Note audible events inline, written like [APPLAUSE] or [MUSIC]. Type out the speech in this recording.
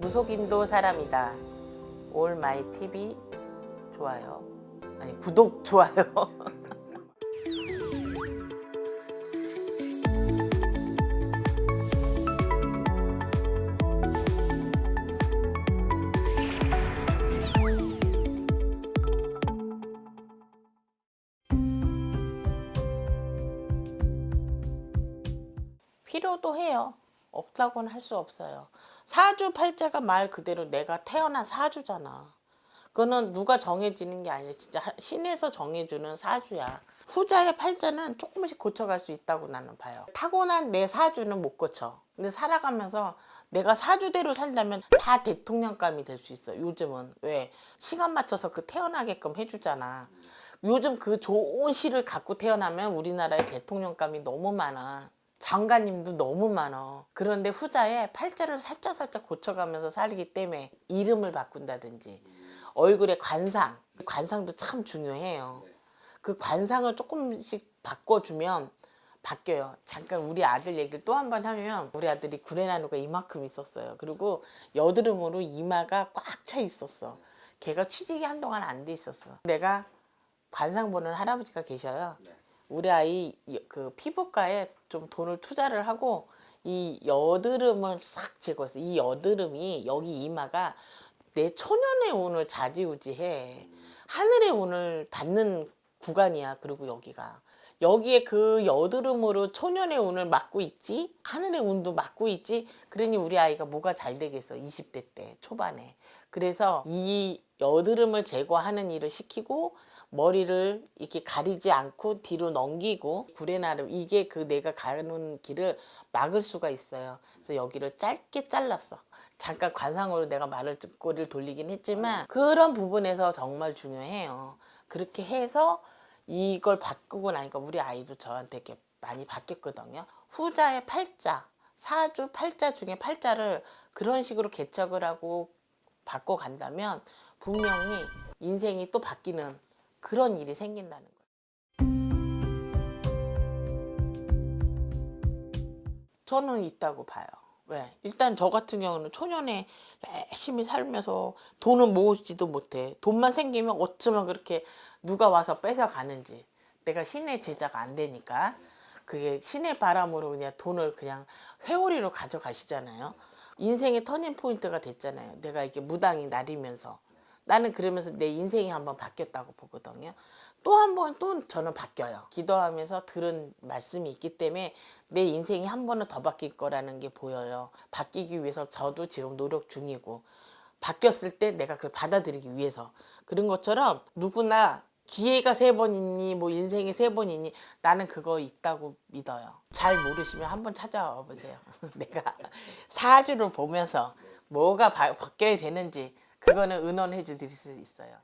무속인도 사람이다. 올 마이 TV 좋아요. 아니 구독 좋아요. [LAUGHS] 필요도 해요. 없다고는 할 수 없어요. 사주 팔자가 말 그대로 내가 태어난 사주잖아. 그거는 누가 정해지는 게 아니야. 진짜 하- 신에서 정해주는 사주야. 후자의 팔자는 조금씩 고쳐갈 수 있다고 나는 봐요. 타고난 내 사주는 못 고쳐. 근데 살아가면서 내가 사주대로 살려면 다 대통령감이 될 수 있어. 요즘은 왜 시간 맞춰서 그 태어나게끔 해주잖아. 요즘 그 좋은 시를 갖고 태어나면 우리나라에 대통령감이 너무 많아. 장관님도 너무 많아. 그런데 후자에 팔자를 살짝 살짝 고쳐가면서 살기 때문에 이름을 바꾼다든지 얼굴의 관상, 관상도 참 중요해요. 그 관상을 조금씩 바꿔주면 바뀌어요. 잠깐 우리 아들 얘기를 또 한 번 하면 우리 아들이 구레나루가 이만큼 있었어요. 그리고 여드름으로 이마가 꽉 차 있었어. 걔가 취직이 한동안 안 돼 있었어. 내가 관상 보는 할아버지가 계셔요. 우리 아이 여- 그 피부과에 좀 돈을 투자를 하고 이 여드름을 싹 제거했어. 이 여드름이 여기 이마가 내 초년의 운을 좌지우지해. 하늘의 운을 받는 구간이야. 그리고 여기가 여기에 그 여드름으로 초년의 운을 막고 있지. 하늘의 운도 막고 있지. 그러니 우리 아이가 뭐가 잘 되겠어. 20대 때 초반에. 그래서 이 여드름을 제거하는 일을 시키고 머리를 이렇게 가리지 않고 뒤로 넘기고 구레나름 이게 그 내가 가는 길을 막을 수가 있어요. 그래서 여기를 짧게 잘랐어. 잠깐 관상으로 내가 말을 꼬리를 돌리긴 했지만 그런 부분에서 정말 중요해요. 그렇게 해서 이걸 바꾸고 나니까 우리 아이도 저한테 이렇게 많이 바뀌었거든요. 후자의 팔자, 사주 팔자 중에 팔자를 그런 식으로 개척을 하고 바꿔 간다면 분명히 인생이 또 바뀌는 그런 일이 생긴다는 거예요. 저는 있다고 봐요. 왜? 일단 저 같은 경우는 초년에 열심히 살면서 돈을 모으지도 못해. 돈만 생기면 어쩌면 그렇게 누가 와서 뺏어 가는지. 내가 신의 제자가 안 되니까. 그게 신의 바람으로 그냥 돈을 그냥 회오리로 가져가시잖아요. 인생의 터닝 포인트가 됐잖아요. 내가 이게 무당이 나리면서. 나는 그러면서 내 인생이 한번 바뀌었다고 보거든요. 또 한 번 또 저는 바뀌어요. 기도하면서 들은 말씀이 있기 때문에 내 인생이 한 번은 더 바뀔 거라는 게 보여요. 바뀌기 위해서 저도 지금 노력 중이고 바뀌었을 때 내가 그걸 받아들이기 위해서 그런 것처럼 누구나 기회가 세 번 있니 뭐 인생에 세번 있니 나는 그거 있다고 믿어요. 잘 모르시면 한번 찾아와 보세요. [LAUGHS] 내가 사주를 보면서 뭐가 바, 바뀌어야 되는지 그거는 의논해 드릴 수 있어요.